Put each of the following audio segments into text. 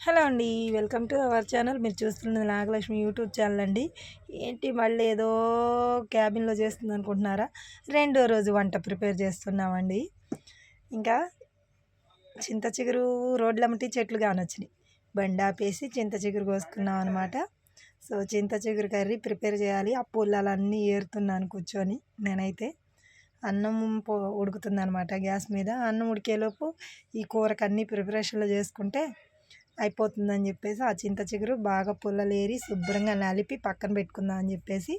Hello అండి welcome to our channel. మీరు చూస్తున్నది నాగలక్ష్మి యూట్యూబ్ ఛానల్ అండి. ఏంటి మళ్ళీ ఏదో క్యాబిన్లో చేస్తుంది అనుకుంటున్నారా? రెండో రోజు వంట ప్రిపేర్ చేస్తున్నామండి. ఇంకా చింత చిగురు రోడ్లమ్మటి చెట్లు కానొచ్చినాయి. బండి ఆపేసి చింత చిగురు కోసుకున్నాం అనమాట సో చింత చిగురు కర్రీ ప్రిపేర్ చేయాలి. ఆ పుల్లలన్నీ ఏరుతున్నాను కూర్చొని నేనైతే. అన్నం పో ఉడుకుతుంది అనమాట గ్యాస్ మీద. అన్నం ఉడికేలోపు ఈ కూరకు అన్నీ ప్రిపరేషన్లు చేసుకుంటే అయిపోతుందని చెప్పేసి ఆ చింత చిగురు బాగా పుల్లలేరి శుభ్రంగా నలిపి పక్కన పెట్టుకుందాం అని చెప్పేసి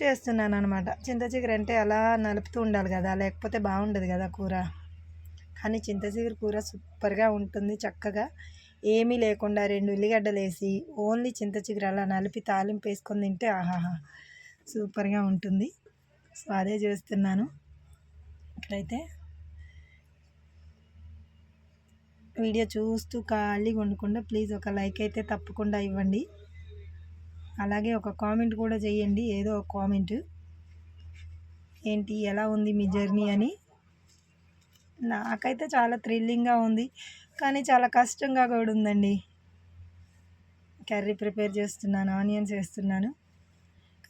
చేస్తున్నాను అనమాట చింత చిగురు అంటే అలా నలుపుతూ ఉండాలి కదా లేకపోతే బాగుండదు కదా కూర. కానీ చింత చిగురు కూర సూపర్గా ఉంటుంది చక్కగా. ఏమీ లేకుండా రెండు ఉల్లిగడ్డలు వేసి ఓన్లీ చింత చిగురు అలా నలిపి తాలింపు వేసుకొని తింటే ఆహాహా సూపర్గా ఉంటుంది. సో అదే చేస్తున్నాను. ఇక్కడైతే వీడియో చూస్తూ ఖాళీగా ఉండకుండా ప్లీజ్ ఒక లైక్ అయితే తప్పకుండా ఇవ్వండి. అలాగే ఒక కామెంట్ కూడా చేయండి ఏదో ఒక కామెంట్. ఏంటి ఎలా ఉంది మీ జర్నీ అని? నాకైతే చాలా థ్రిల్లింగ్గా ఉంది కానీ చాలా కష్టంగా కూడా ఉందండి. కర్రీ ప్రిపేర్ చేస్తున్నాను ఆనియన్స్ వేస్తున్నాను.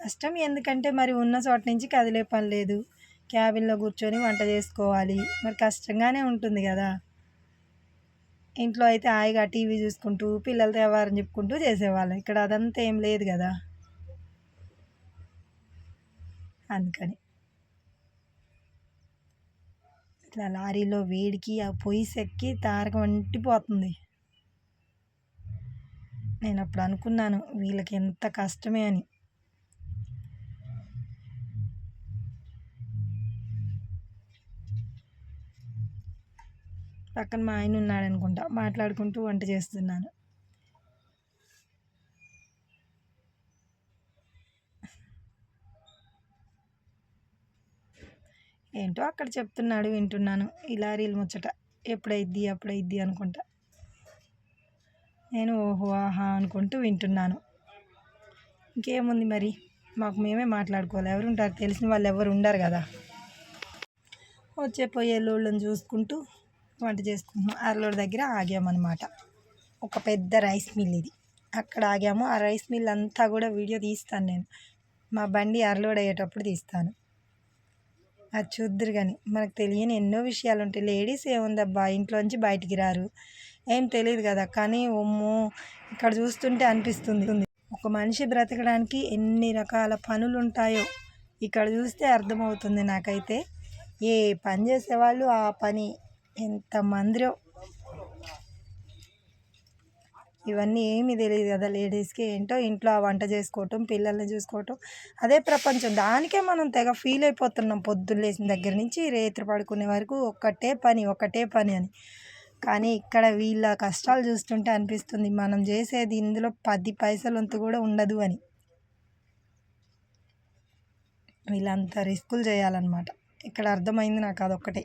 కష్టం ఎందుకంటే మరి ఉన్న చోట నుంచి కదిలే పని లేదు. క్యాబిన్లో కూర్చొని వంట చేసుకోవాలి. మరి కష్టంగానే ఉంటుంది కదా. ఇంట్లో అయితే హాయిగా టీవీ చూసుకుంటూ పిల్లలతో వ్యవహారం చెప్పుకుంటూ చేసేవాళ్ళం. ఇక్కడ అదంతా ఏం లేదు కదా. అందుకని. ఇట్లా లారీలో వేడికి ఆ పొయ్యి సెక్కి తారక వంటిపోతుంది నేను అప్పుడు అనుకున్నాను వీళ్ళకి ఎంత కష్టమే అని. పక్కన మా ఆయన ఉన్నాడు అనుకుంటా మాట్లాడుకుంటూ వంట చేస్తున్నాను. ఏంటో అక్కడ చెప్తున్నాడు వింటున్నాను. ఇలా రీల్ ముచ్చట. ఎప్పుడైద్ది అప్పుడైద్ది అనుకుంటా. నేను ఓహో ఆహా అనుకుంటూ వింటున్నాను. ఇంకేముంది మరి? మాకు మేమే మాట్లాడుకోవాలి. ఎవరు ఉంటారు తెలిసిన వాళ్ళు ఎవరు ఉండరు కదా. వచ్చే పోయే లోళ్ళని చూసుకుంటూ వంట చేసుకుంటున్నాం. అరలోడ్ దగ్గర ఆగామన్నమాట. ఒక పెద్ద రైస్ మిల్ ఇది. అక్కడ ఆగాము. ఆ రైస్ మిల్ అంతా కూడా వీడియో తీస్తాను నేను. మా బండి అరలోడ్ అయ్యేటప్పుడు తీస్తాను. అది చూద్దరు కానీ మనకు తెలియని ఎన్నో విషయాలు ఉంటాయి. లేడీస్ ఏముందబ్బా ఇంట్లోంచి బయటికి రారు. ఏం తెలియదు కదా కానీ ఒమ్మో ఇక్కడ చూస్తుంటే అనిపిస్తుంది. ఒక మనిషి బ్రతకడానికి ఎన్ని రకాల పనులు ఉంటాయో ఇక్కడ చూస్తే అర్థమవుతుంది నాకైతే. ఏ పని చేసేవాళ్ళు ఆ పని. ఎంతమందిరో ఇవన్నీ ఏమీ తెలియదు కదా లేడీస్కి. ఏంటో ఇంట్లో ఆ వంట చేసుకోవటం పిల్లల్ని చూసుకోవటం. అదే ప్రపంచం. దానికే మనం తెగ ఫీల్ అయిపోతున్నాం పొద్దున్న లేచిన దగ్గర నుంచి రేత్రి పడుకునే వరకు ఒక్కటే పని ఒకటే పని అని. కానీ ఇక్కడ వీళ్ళ కష్టాలు చూస్తుంటే అనిపిస్తుంది మనం చేసేది ఇందులో పది పైసలంత కూడా ఉండదు అని. వీళ్ళంత రిస్కులు చేయాలన్నమాట. ఇక్కడ అర్థమైంది నాకు అదొక్కటే.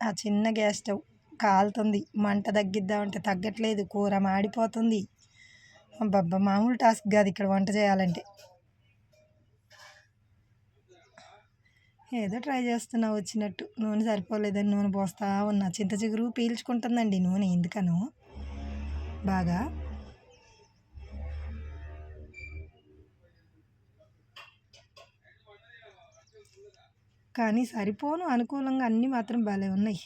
ఆ చిన్న గ్యాస్ స్టవ్ కాలుతుంది. మంట తగ్గిద్దామంటే తగ్గట్లేదు. కూర మాడిపోతుంది. అబ్బబ్బా మామూలు టాస్క్ కాదు ఇక్కడ వంట చేయాలంటే. ఏదో ట్రై చేస్తున్నా వచ్చినట్టు. నూనె సరిపోలేదని నూనె పోస్తా ఉన్నా. చింత చిగురు పీల్చుకుంటుందండి నూనె. ఎందుకనో? బాగా. కానీ సరిపోను. అనుకూలంగా అన్నీ మాత్రం భలే ఉన్నాయి.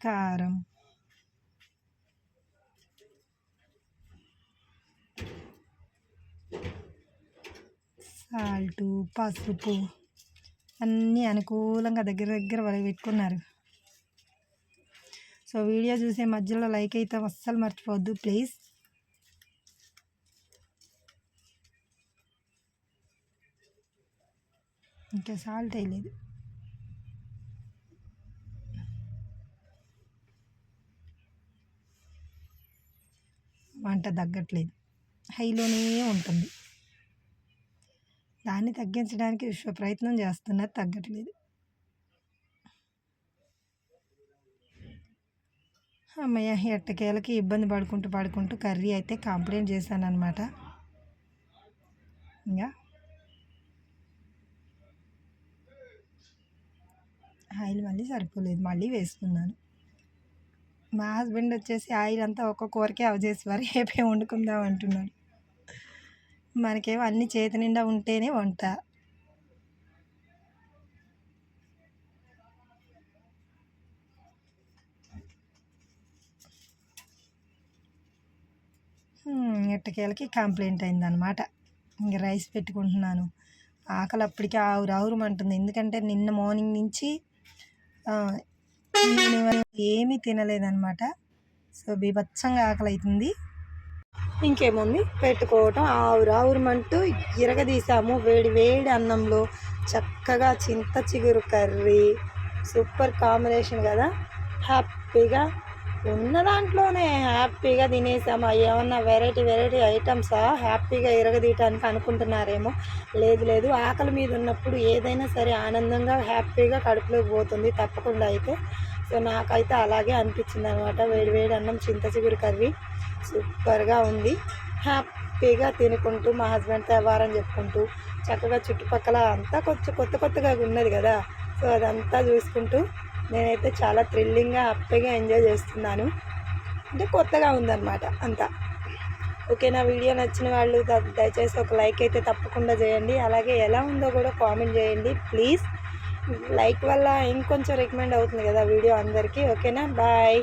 కారం. సాల్టు పసుపు అన్నీ అనుకూలంగా దగ్గర దగ్గర వాళ్ళు పెట్టుకున్నారు. సో వీడియో చూసే మధ్యలో లైక్ అయితే అస్సలు మర్చిపోవద్దు. ప్లీజ్. ఇంకా సాల్ట్ వేయలేదు. వంట తగ్గట్లేదు. హైలోనే ఉంటుంది. దాన్ని తగ్గించడానికి విశ్వ ప్రయత్నం చేస్తున్నది తగ్గట్లేదు. అమ్మయ్య ఎట్టకేలకి ఇబ్బంది పడుకుంటూ పడుకుంటూ కర్రీ అయితే కంప్లైంట్ చేశాను అనమాట ఇంకా ఆయిల్ మళ్ళీ సరిపోలేదు మళ్ళీ వేసుకున్నాను. మా హస్బెండ్ వచ్చేసి ఆయిల్ అంతా ఒక్క కూరకే అవ చేసి మరి రేపే వండుకుందాం అంటున్నాడు. మనకేమో అన్ని చేతి నిండా ఉంటేనే వంట. ఎట్టకేలకి కంప్లైంట్ అయిందనమాట ఇంక రైస్ పెట్టుకుంటున్నాను. ఆకలి అప్పటికి ఆవురు ఆవురమంటుంది. ఎందుకంటే నిన్న మార్నింగ్ నుంచి నేను ఏమీ తినలేదనమాట సో బీభత్సంగా ఆకలి అవుతుంది ఇంకేముంది? పెట్టుకోవటం ఆవురు ఆవురమంటూ ఇరగదీసాము వేడి వేడి అన్నంలో చక్కగా చింత చిగురు కర్రీ. సూపర్ కాంబినేషన్ కదా? హ్యాపీగా ఉన్న దాంట్లోనే హ్యాపీగా తినేసాము? ఏమన్నా వెరైటీ వెరైటీ ఐటమ్సా? హ్యాపీగా ఇరగదీయటానికి అనుకుంటున్నారేమో? లేదు లేదు. ఆకలి మీద ఉన్నప్పుడు ఏదైనా సరే ఆనందంగా హ్యాపీగా కడుపులోకి పోతుంది తప్పకుండా అయితే. సో నాకైతే అలాగే అనిపించింది అనమాట వేడి వేడి అన్నం చింత చిగురు కర్రీ. సూపర్గా ఉంది. హ్యాపీగా తినుకుంటూ మా హస్బెండ్ వ్యవహారం చెప్పుకుంటూ చక్కగా చుట్టుపక్కల అంతా కొంచెం కొత్త కొత్తగా ఉన్నది కదా. సో అదంతా చూసుకుంటూ నేనైతే చాలా థ్రిల్లింగ్గా హ్యాపీగా ఎంజాయ్ చేస్తున్నాను. అంటే కొత్తగా ఉందన్నమాట అంతా. ఓకే నా వీడియో నచ్చిన వాళ్ళు దయచేసి ఒక లైక్ అయితే తప్పకుండా చేయండి. అలాగే ఎలా ఉందో కూడా కామెంట్ చేయండి. ప్లీజ్ లైక్ వల్ల ఇంకొంచెం రికమెండ్ అవుతుంది కదా వీడియో అందరికీ. ఓకేనా? బాయ్.